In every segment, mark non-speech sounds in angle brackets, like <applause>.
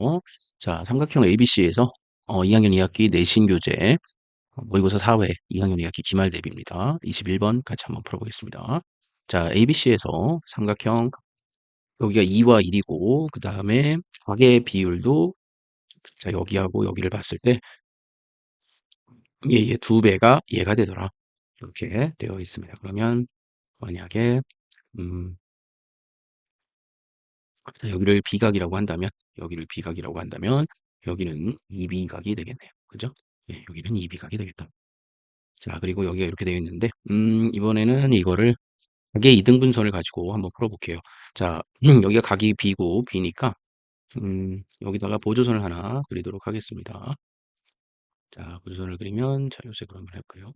어? 자, 삼각형 ABC에서 어, 2학년 2학기 내신 교재 어, 모의고사 4회 2학년 2학기 기말 대비입니다. 21번 같이 한번 풀어보겠습니다. 자, ABC에서 삼각형 여기가 2와 1이고 그 다음에 각의 비율도 자 여기하고 여기를 봤을 때 얘의 두 배가 얘가 되더라. 이렇게 되어 있습니다. 그러면 만약에 음, 자, 여기를 비각이라고 한다면 여기를 비각이라고 한다면 여기는 이비각이 되겠네요. 그죠? 예, 여기는 이비각이 되겠다. 자, 그리고 여기가 이렇게 되어 있는데 음, 이번에는 이거를 각의 이등분선을 가지고 한번 풀어볼게요. 자, <clears throat> 여기가 각이 B고 B니까 음, 여기다가 보조선을 하나 그리도록 하겠습니다. 자, 보조선을 그리면 자, 요색으로 한번 해볼까요?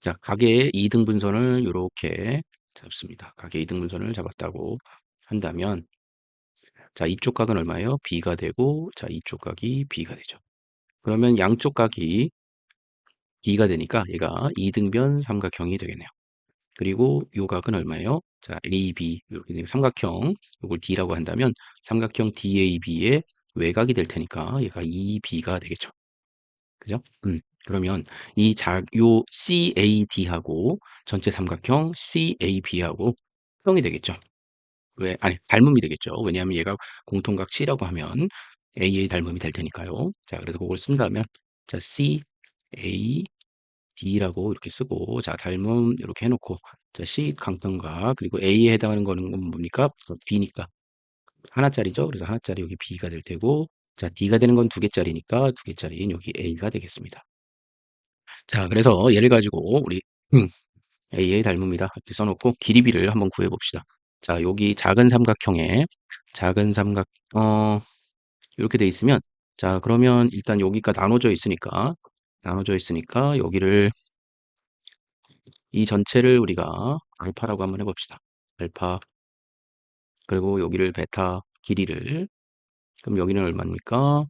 자, 각의 이등분선을 이렇게 잡습니다. 각의 이등분선을 잡았다고 한다면 자, 이쪽 각은 얼마예요? B가 되고 자, 이쪽 각이 B가 되죠. 그러면 양쪽 각이 B가 되니까 얘가 이등변 삼각형이 되겠네요. 그리고 요 각은 얼마예요? 자, AB 이렇게 삼각형 이걸 D라고 한다면 삼각형 DAB의 외곽이 될 테니까 얘가 EB가 되겠죠. 그죠? 음. 그러면 이 자, 요 CAD하고 전체 삼각형 CAB하고 합성이 되겠죠. 왜? 아니, 닮음이 되겠죠. 왜냐하면 얘가 공통각 C라고 하면 A의 닮음이 될 테니까요. 자, 그래서 그걸 쓴다면 자, C, A, D라고 이렇게 쓰고 자, 닮음 이렇게 해놓고 자, C 강점각 그리고 A에 해당하는 거는 뭡니까? B니까 하나짜리죠. 그래서 하나짜리 여기 B가 될 테고 자, D가 되는 건 두 개짜리니까 두 개짜리인 여기 A가 되겠습니다. 자, 그래서 얘를 가지고 우리 음, A의 닮음이다 이렇게 써놓고 길이비를 한번 구해봅시다. 자, 여기 작은 삼각형에 작은 삼각 어 이렇게 돼 있으면 자, 그러면 일단 여기가 나눠져 있으니까 나눠져 있으니까 여기를 이 전체를 우리가 알파라고 한번 해 봅시다. 알파 그리고 여기를 베타 길이를 그럼 여기는 얼마입니까?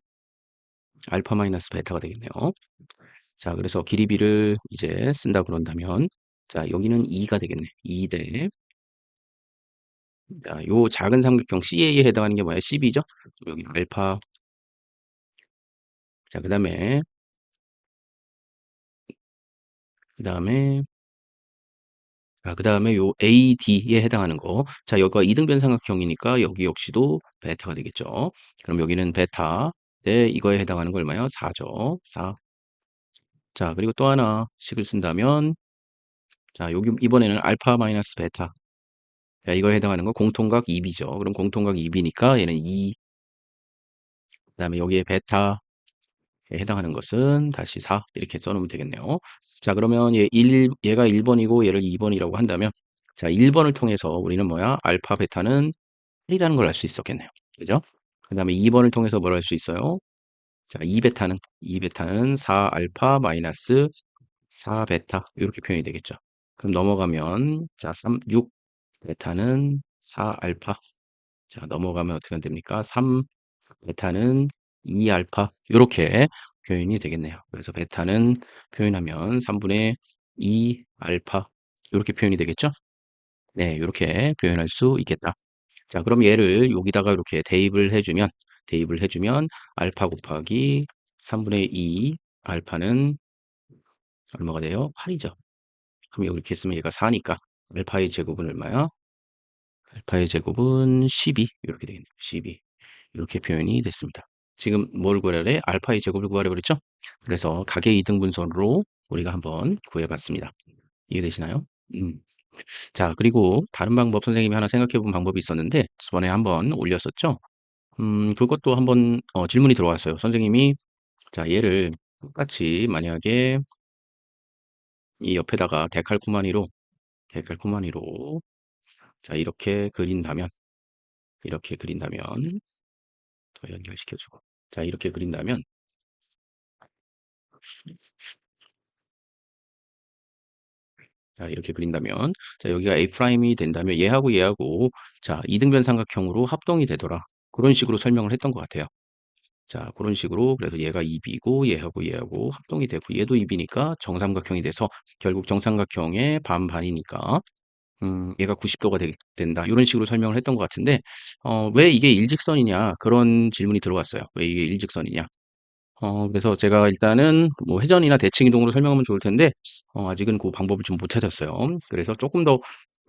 알파 마이너스 베타가 되겠네요. 자, 그래서 길이비를 이제 쓴다 그런다면 자, 여기는 2가 되겠네. 2대 자, 요 작은 삼각형 CA에 해당하는 게 뭐야? 12죠? 여기 알파 자, 그 다음에 그 다음에 자, 그 다음에 요 AD에 해당하는 거. 자, 여기가 이등변 삼각형이니까 여기 역시도 베타가 되겠죠. 그럼 여기는 베타. 네, 이거에 해당하는 거 얼마요? 4죠. 4. 자, 그리고 또 하나 식을 쓴다면 자, 여기 이번에는 알파 마이너스 베타. 자, 이거에 해당하는 거 공통각 2B죠. 그럼 공통각 2B니까 얘는 2. 그 다음에 여기에 베타 해당하는 것은 다시 4 이렇게 써놓으면 되겠네요. 자 그러면 얘 1, 얘가 1번이고 얘를 2번이라고 한다면 자 1번을 통해서 우리는 뭐야 알파 베타는 8이라는 걸 알 수 있었겠네요. 그죠? 그 다음에 2번을 통해서 뭘할수 있어요? 자 2베타는 2베타는 4 알파 마이너스 4 베타 이렇게 표현이 되겠죠. 그럼 넘어가면 자 3, 6 베타는 4 알파 자 넘어가면 어떻게 됩니까? 3 베타는 2 알파 이렇게 표현이 되겠네요. 그래서 베타는 표현하면 3분의 2 알파 이렇게 표현이 되겠죠? 네, 이렇게 표현할 수 있겠다. 자, 그럼 얘를 여기다가 이렇게 대입을 해주면 대입을 해주면 알파 곱하기 3분의 2 알파는 얼마가 돼요? 8이죠. 그럼 여기 이렇게 쓰면 얘가 4니까 알파의 제곱은 얼마야? 알파의 제곱은 12 이렇게 되겠네요. 12 이렇게 표현이 됐습니다. 지금 뭘 구하래? 알파의 제곱을 구하래 그랬죠? 그래서 각의 이등분선으로 우리가 한번 구해봤습니다. 이해되시나요? 음. 자, 그리고 다른 방법 선생님이 하나 생각해 본 방법이 있었는데 저번에 한번 올렸었죠? 음, 그것도 한번 어, 질문이 들어왔어요. 선생님이 자, 얘를 똑같이 만약에 이 옆에다가 데칼코마니로 데칼코마니로 자, 이렇게 그린다면 이렇게 그린다면 더 연결시켜주고 자, 이렇게 그린다면 자, 이렇게 그린다면 자, 여기가 A'이 된다면 얘하고 얘하고 자, 이등변 삼각형으로 합동이 되더라. 그런 식으로 설명을 했던 것 같아요. 자, 그런 식으로 그래서 얘가 2B고 얘하고 얘하고 합동이 되고 얘도 2B니까 정삼각형이 돼서 결국 정삼각형의 반반이니까 음, 얘가 90도가 되, 된다. 이런 식으로 설명을 했던 것 같은데, 어, 왜 이게 일직선이냐? 그런 질문이 들어왔어요. 왜 이게 일직선이냐? 어, 그래서 제가 일단은 뭐 회전이나 대칭 이동으로 설명하면 좋을 텐데, 어, 아직은 그 방법을 좀 못 찾았어요. 그래서 조금 더,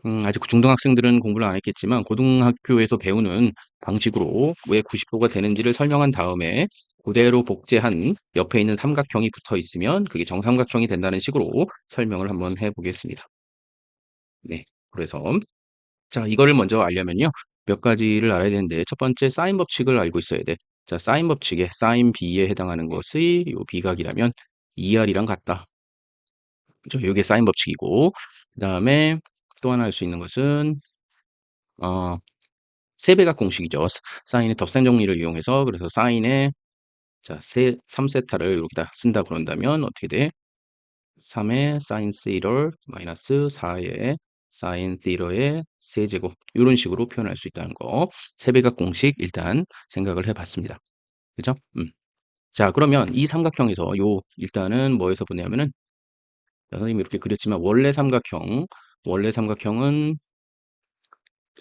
음, 아직 중등학생들은 공부를 안 했겠지만, 고등학교에서 배우는 방식으로 왜 90도가 되는지를 설명한 다음에, 그대로 복제한 옆에 있는 삼각형이 붙어 있으면 그게 정삼각형이 된다는 식으로 설명을 한번 해보겠습니다. 네. 그래서 자, 이거를 먼저 알려면요. 몇 가지를 알아야 되는데 첫 번째 사인 법칙을 알고 있어야 돼. 자, 사인 법칙에 사인 b에 해당하는 것이 요 비각이라면 2r이랑 같다. 그죠? 이게 사인 법칙이고 그 다음에 또 하나 할 수 있는 것은 어 세배각 공식이죠. 사인의 덧셈 정리를 이용해서 그래서 사인의 자, 세 3세타를 여기다 쓴다 그런다면 어떻게 돼? 3의 사인 세이럴 마이너스 4의 사인 세이러의 세제곱 이런 식으로 표현할 수 있다는 거 세배각 공식 일단 생각을 해봤습니다. 그죠? 음. 자 그러면 이 삼각형에서 요 일단은 뭐에서 보냐면은 선생님이 이렇게 그렸지만 원래 삼각형 원래 삼각형은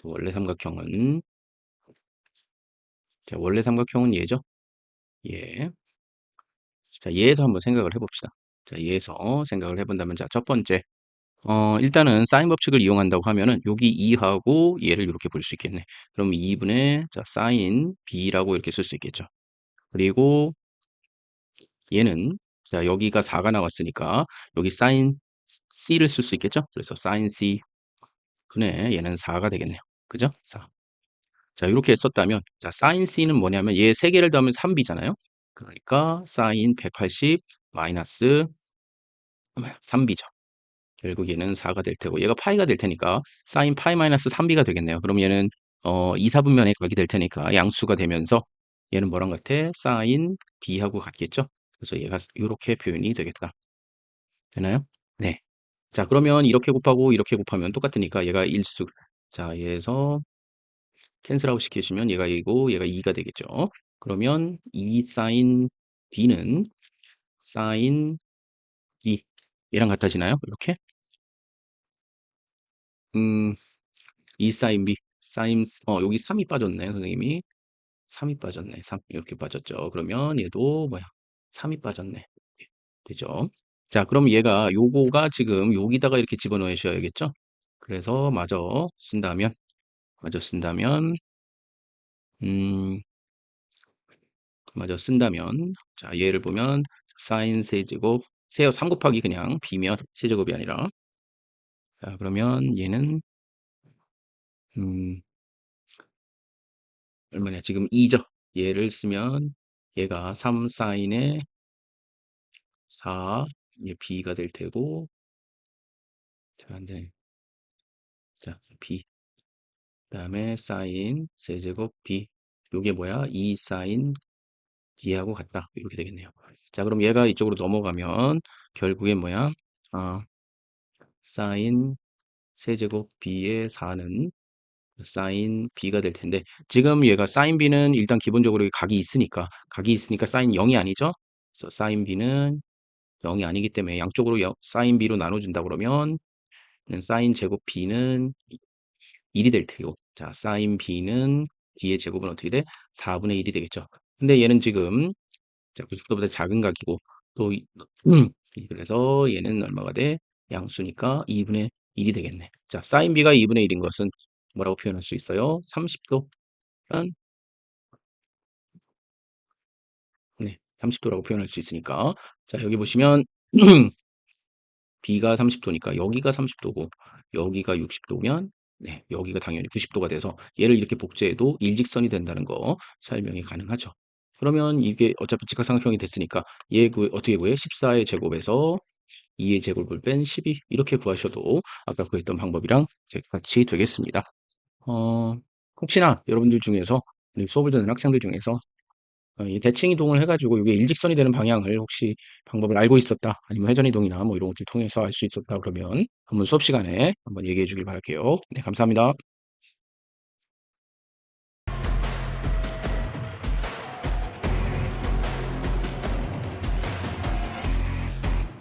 원래 삼각형은 자 원래 삼각형은 얘죠? 예. 자 얘에서 한번 생각을 해봅시다. 자 얘에서 생각을 해본다면 자 첫 번째 어, 일단은 사인 법칙을 이용한다고 하면은 여기 2하고 얘를 이렇게 볼 수 있겠네. 그럼 2분의 자, 사인 b라고 이렇게 쓸 수 있겠죠. 그리고 얘는 자, 여기가 4가 나왔으니까 여기 사인 c를 쓸 수 있겠죠. 그래서 사인 c 분의 얘는 4가 되겠네요. 그죠? 4. 자, 이렇게 썼다면 자, 사인 c는 뭐냐면 얘 3개를 더하면 3b잖아요. 그러니까 사인 180 마이너스 3b죠. 결국 얘는 4가 될 테고 얘가 파이가 될 테니까 사인 파이 마이너스 3b가 되겠네요. 그럼 얘는 어 2, 4분면에 각이 될 테니까 양수가 되면서 얘는 뭐랑 같아? 사인 b하고 같겠죠? 그래서 얘가 이렇게 표현이 되겠다. 되나요? 네. 자 그러면 이렇게 곱하고 이렇게 곱하면 똑같으니까 얘가 일수 자 얘에서 캔슬아웃 시키시면 얘가 2고 얘가 2가 되겠죠. 그러면 2 사인 b는 사인 2 얘랑 같아지나요? 이렇게 음, 2 사인 B, 사인, 어, 여기 3이 빠졌네, 선생님이. 3이 빠졌네. 3, 이렇게 빠졌죠. 그러면 얘도 뭐야? 3이 빠졌네. 되죠? 자, 그럼 얘가 요거가 지금 여기다가 이렇게 집어넣으셔야겠죠? 그래서 마저 쓴다면, 마저 쓴다면, 음, 마저 쓴다면, 자, 얘를 보면, 사인 세제곱, 세요 3 곱하기 그냥 B면 세제곱이 아니라, 자, 그러면 얘는, 음, 얼마냐? 지금 2죠. 얘를 쓰면 얘가 3 사인의 4 이게 b가 될 테고 자, 안 되네. 자, b 그 다음에 사인 세제곱 b 요게 뭐야? 2 사인 b하고 같다. 이렇게 되겠네요. 자, 그럼 얘가 이쪽으로 넘어가면 결국에 뭐야? 아, 사인 세제곱 b의 4는 사인 b가 될 텐데 지금 얘가 사인 b는 일단 기본적으로 각이 있으니까 각이 있으니까 사인 0이 아니죠? 그래서 사인 b는 0이 아니기 때문에 양쪽으로 사인 b로 나눠준다 그러면 사인 제곱 b는 1이 될 테고 자 사인 b는 d의 제곱은 어떻게 돼? 4분의 1이 되겠죠. 근데 얘는 지금 자 90도보다 작은 각이고 또 음, 그래서 얘는 얼마가 돼? 양수니까 2분의 1이 되겠네. 자 사인 b가 2분의 1인 것은 뭐라고 표현할 수 있어요? 30도 30도라고 표현할 수 있으니까 자 여기 보시면 <clears throat> B가 30도니까 여기가 30도고 여기가 60도면 네, 여기가 당연히 90도가 돼서 얘를 이렇게 복제해도 일직선이 된다는 거 설명이 가능하죠. 그러면 이게 어차피 직각삼각형이 됐으니까 얘 구, 어떻게 구해? 14의 제곱에서 2의 제곱을 뺀 12 이렇게 구하셔도 아까 구했던 방법이랑 같이 되겠습니다. 어, 혹시나 여러분들 중에서 수업을 듣는 학생들 중에서 대칭 이동을 해가지고 이게 일직선이 되는 방향을 혹시 방법을 알고 있었다 아니면 회전 이동이나 뭐 이런 것들 통해서 알 수 있었다 그러면 한번 수업 시간에 한번 얘기해 주길 바랄게요. 네, 감사합니다.